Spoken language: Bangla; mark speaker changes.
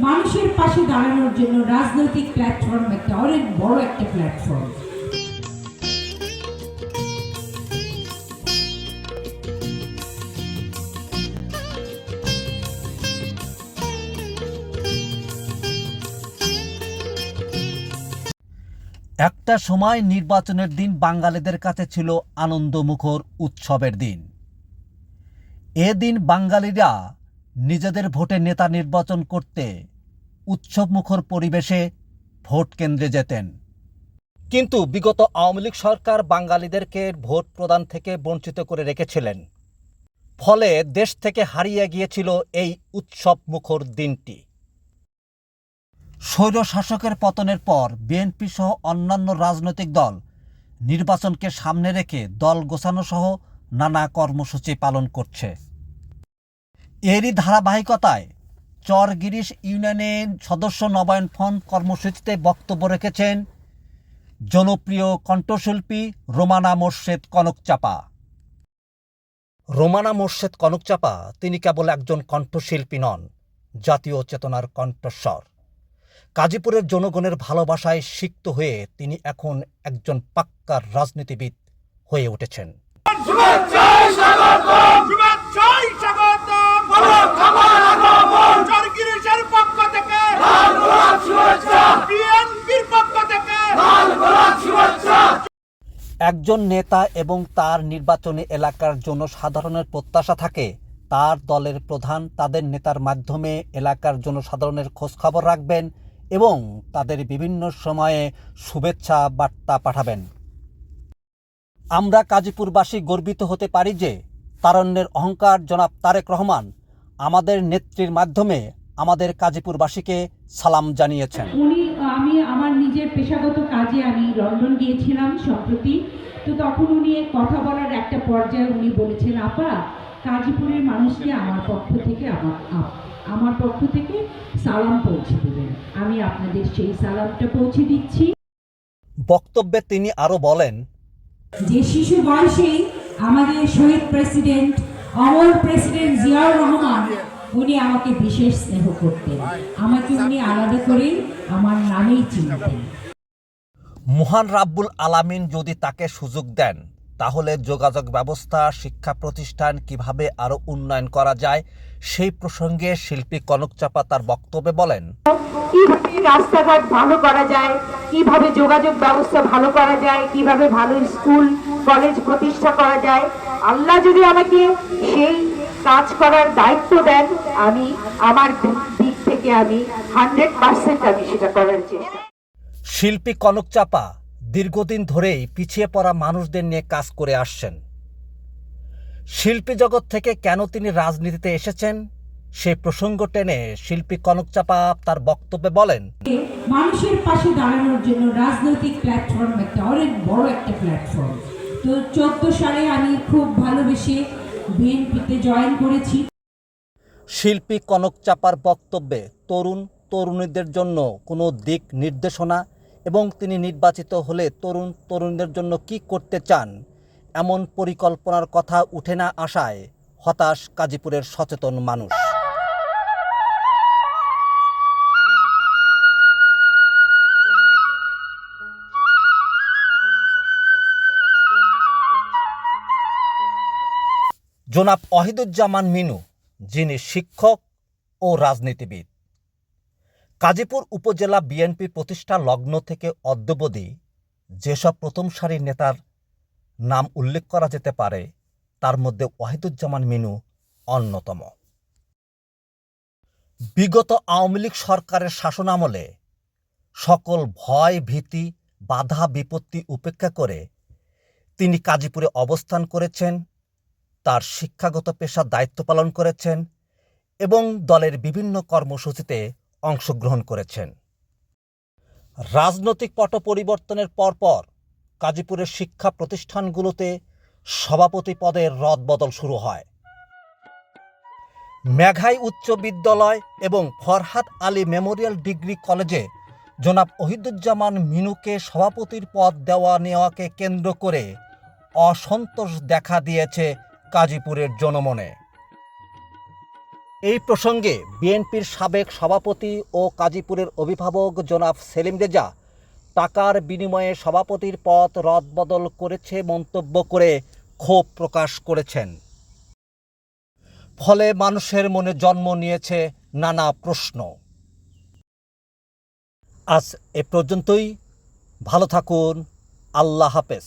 Speaker 1: মানুষের পাশে দাঁড়ানোর জন্য রাজনৈতিক প্ল্যাটফর্ম একটা অনেক বড় একটা প্ল্যাটফর্ম
Speaker 2: একটা সময় নির্বাচনের দিন বাঙালিদের কাছে ছিল আনন্দমুখর উৎসবের দিন। এ দিন বাঙালিরা নিজেদের ভোটে নেতা নির্বাচন করতে উৎসবমুখর পরিবেশে ভোট কেন্দ্রে যেতেন। কিন্তু বিগত আওয়ামী লীগ সরকার বাঙালিদেরকে ভোট প্রদান থেকে বঞ্চিত করে রেখেছিলেন। ফলে দেশ থেকে হারিয়ে গিয়েছিল এই উৎসবমুখর দিনটি। স্বৈর শাসকের পতনের পর বিএনপি সহ অন্যান্য রাজনৈতিক দল নির্বাচনকে সামনে রেখে দল গোছানো সহ নানা কর্মসূচি পালন করছে। এরই ধারাবাহিকতায় চরগিরিশ ইউনিয়নের সদস্য নবায়ন ফন্ড কর্মসূচিতে বক্তব্য রেখেছেন জনপ্রিয় কণ্ঠশিল্পী রোমানা মোর্শেদ কনকচাপা। রোমানা মোর্শেদ কনকচাপা তিনি কেবল একজন কণ্ঠশিল্পী নন, জাতীয় চেতনার কণ্ঠস্বর। গাজীপুরের জনগণের ভালোবাসায় সিক্ত হয়ে তিনি এখন একজন পাক্কা রাজনীতিবিদ হয়ে উঠেছেন। একজন নেতা এবং তার নির্বাচনী এলাকার জনসাধারণের প্রত্যাশা থাকে। তার দলের প্রধান তাদের নেতার মাধ্যমে এলাকার জনসাধারণের খোঁজখবর রাখবেন এবং তাদের বিভিন্ন সময়ে শুভেচ্ছা বার্তা পাঠাবেন। আমরা কাজীপুরবাসী গর্বিত হতে পারি যে, তারণ্যের অহংকার জনাব তারেক রহমান আমাদের নেত্রীর মাধ্যমে আমাদের কাজীপুরবাসীকে সালাম জানিয়েছেন।
Speaker 1: উনি আমি আমার নিজের পেশাগত কাজে আমি লন্ডন গিয়েছিলাম সম্প্রতি। তো তখন উনি কথা বলার একটা পর্যায়ে উনি বলেছেন আপা কাজীপুরের মানুষকে আমার পক্ষ থেকে আমার আমার পক্ষ থেকে সালাম পৌঁছে দেবেন। আমি আপনাদের সেই সালামটা পৌঁছে দিচ্ছি।
Speaker 2: বক্তব্যে তিনি আরও বলেন
Speaker 1: যে শিশু বয়সেই আমাদের শহীদ প্রেসিডেন্ট অমর প্রেসিডেন্ট জিয়াউর রহমান উনি আমাকে বিশেষ স্নেহ করতেন। আমাকে উনি আলাদা করে আমার নামেই চিনতেন।
Speaker 2: মহান রাব্বুল আলামিন যদি তাকে সুযোগ দেন তাহলে যোগাযোগ ব্যবস্থা শিক্ষা প্রতিষ্ঠান কীভাবে আরও উন্নয়ন করা যায় সেই প্রসঙ্গে শিল্পী কনক চাপা তার বক্তব্যে বলেন
Speaker 3: কীভাবে রাস্তাঘাট ভালো করা যায় কীভাবে যোগাযোগ ব্যবস্থা ভালো করা যায় কীভাবে ভালো স্কুল কলেজ প্রতিষ্ঠা করা যায় আল্লাহ যদি আমাকে সেই কাজ করার দায়িত্ব দেন আমি আমার দিক থেকে আমি হান্ড্রেড পার্সেন্ট আমি সেটা করার চেষ্টা।
Speaker 2: শিল্পী কনক চাপা দীর্ঘদিন ধরেই পিছিয়ে পড়া মানুষদের নিয়ে কাজ করে আসছেন। শিল্পী জগৎ থেকে কেন তিনি রাজনীতিতে এসেছেন সে প্রসঙ্গ টেনে শিল্পী কনক চাপা তার বক্তব্যে বলেন
Speaker 1: মানুষের পাশে দাঁড়ানোর জন্য রাজনৈতিক প্ল্যাটফর্ম একটা অনেক বড় একটা প্ল্যাটফর্ম তো চোদ্দ সালে আমি খুব ভালোবেসে বিএনপিতে জয়েন করেছি।
Speaker 2: শিল্পী কনক চাপার বক্তব্যে তরুণ তরুণীদের জন্য কোনো দিক নির্দেশনা এবং তিনি নির্বাচিত হলে তরুণ তরুণীদের জন্য কি করতে চান, এমন পরিকল্পনার কথা উঠে না আসায় হতাশ কাজীপুরের সচেতন মানুষ। জনাব অহিদুজ্জামান মিনু, যিনি শিক্ষক ও রাজনীতিবিদ। কাজীপুর উপজেলা বিএনপি প্রতিষ্ঠা লগ্ন থেকে অদ্যবধি যেসব প্রথম সারির নেতার নাম উল্লেখ করা যেতে পারে, তার মধ্যে ওয়াহিদুজ্জামান মিনু অন্যতম। বিগত আওয়ামী লীগ সরকারের শাসনামলে সকল ভয়, ভীতি, বাধা, বিপত্তি উপেক্ষা করে তিনি কাজীপুরে অবস্থান করেছেন। তার শিক্ষাগত পেশার দায়িত্ব পালন করেছেন এবং দলের বিভিন্ন কর্মসূচিতে অংশগ্রহণ করেছেন। রাজনৈতিক পট পরিবর্তনের পরপর গাজীপুরের শিক্ষা প্রতিষ্ঠানগুলোতে সভাপতি পদের রদবদল শুরু হয়। মেঘাই উচ্চ বিদ্যালয় এবং ফরহাদ আলী মেমোরিয়াল ডিগ্রি কলেজে জনাব ওহিদুজ্জামান মিনুকে সভাপতির পদ দেওয়া নেওয়াকে কেন্দ্র করে অসন্তোষ দেখা দিয়েছে গাজীপুরের জনমনে। এই প্রসঙ্গে বিএনপির সাবেক সভাপতি ও কাজীপুরের অভিভাবক জনাব সেলিম রেজা টাকার বিনিময়ে সভাপতির পদ রদবদল করেছে মন্তব্য করে ক্ষোভ প্রকাশ করেছেন। ফলে মানুষের মনে জন্ম নিয়েছে নানা প্রশ্ন। আজ এ পর্যন্তই। ভালো থাকুন। আল্লাহ হাফেজ।